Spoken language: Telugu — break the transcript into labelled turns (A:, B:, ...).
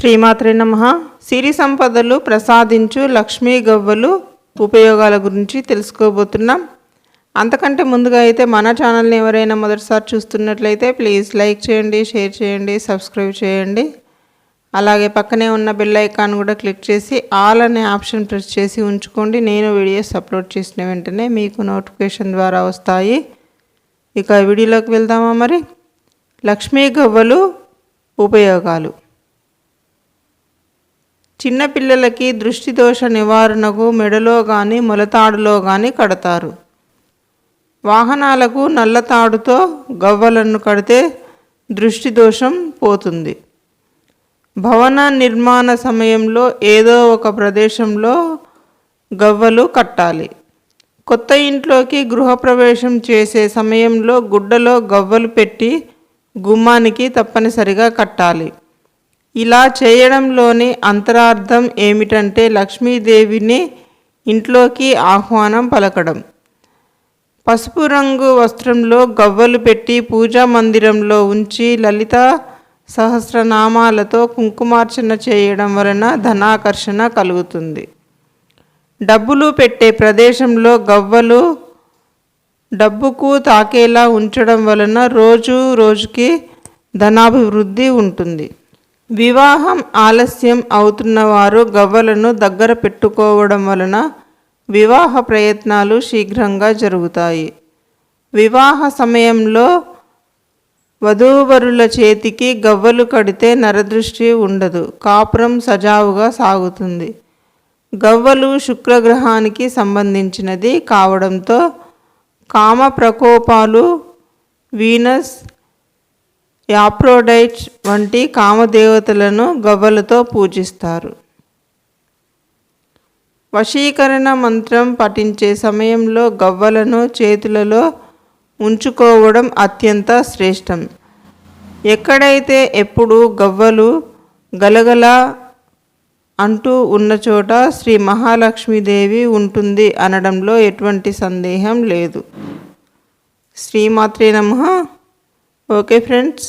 A: శ్రీమాత్రే నమ. సిరి సంపదలు ప్రసాదించు లక్ష్మీ గవ్వలు ఉపయోగాల గురించి తెలుసుకోబోతున్నాం. అంతకంటే ముందుగా అయితే మన ఛానల్ని ఎవరైనా మొదటిసారి చూస్తున్నట్లయితే ప్లీజ్ లైక్ చేయండి షేర్ చేయండి సబ్స్క్రైబ్ చేయండి. అలాగే పక్కనే ఉన్న బెల్ ఐకాన్ కూడా క్లిక్ చేసి ఆల్ అనే ఆప్షన్ ప్రెస్ చేసి ఉంచుకోండి. నేను వీడియోస్ అప్లోడ్ చేసిన వెంటనే మీకు నోటిఫికేషన్ ద్వారా వస్తాయి. ఇక వీడియోలోకి వెళ్దామా మరి? లక్ష్మీ గవ్వలు ఉపయోగాలు. చిన్నపిల్లలకి దృష్టి దోష నివారణకు మెడలో కానీ మొలతాడులో కానీ కడతారు. వాహనాలకు నల్లతాడుతో గవ్వలను కడితే దృష్టి దోషం పోతుంది. భవన నిర్మాణ సమయంలో ఏదో ఒక ప్రదేశంలో గవ్వలు కట్టాలి. కొత్త ఇంట్లోకి గృహప్రవేశం చేసే సమయంలో గుడ్డలో గవ్వలు పెట్టి గుమ్మానికి తప్పనిసరిగా కట్టాలి. ఇలా చేయడంలోని అంతరార్థం ఏమిటంటే లక్ష్మీదేవిని ఇంట్లోకి ఆహ్వానం పలకడం. పసుపు రంగు వస్త్రంలో గవ్వలు పెట్టి పూజా మందిరంలో ఉంచి లలిత సహస్రనామాలతో కుంకుమార్చన చేయడం వలన ధనాకర్షణ కలుగుతుంది. డబ్బులు పెట్టే ప్రదేశంలో గవ్వలు డబ్బుకు తాకేలా ఉంచడం వలన రోజు రోజుకి ధనాభివృద్ధి ఉంటుంది. వివాహం ఆలస్యం అవుతున్న వారు గవ్వలను దగ్గర పెట్టుకోవడం వలన వివాహ ప్రయత్నాలు శీఘ్రంగా జరుగుతాయి. వివాహ సమయంలో వధూవరుల చేతికి గవ్వలు కడితే నరదృష్టి ఉండదు. కాపురం సజావుగా సాగుతుంది. గవ్వలు శుక్రగ్రహానికి సంబంధించినది కావడంతో కామ ప్రకోపాలు వీనస్ యాప్రోడైట్ వంటి కామదేవతలను గవ్వలతో పూజిస్తారు. వశీకరణ మంత్రం పఠించే సమయంలో గవ్వలను చేతులలో ఉంచుకోవడం అత్యంత శ్రేష్టం. ఎక్కడైతే ఎప్పుడు గవ్వలు గలగల అంటూ ఉన్న చోట శ్రీ మహాలక్ష్మీదేవి ఉంటుంది అనడంలో ఎటువంటి సందేహం లేదు. శ్రీమాత్రే నమ. Okay friends.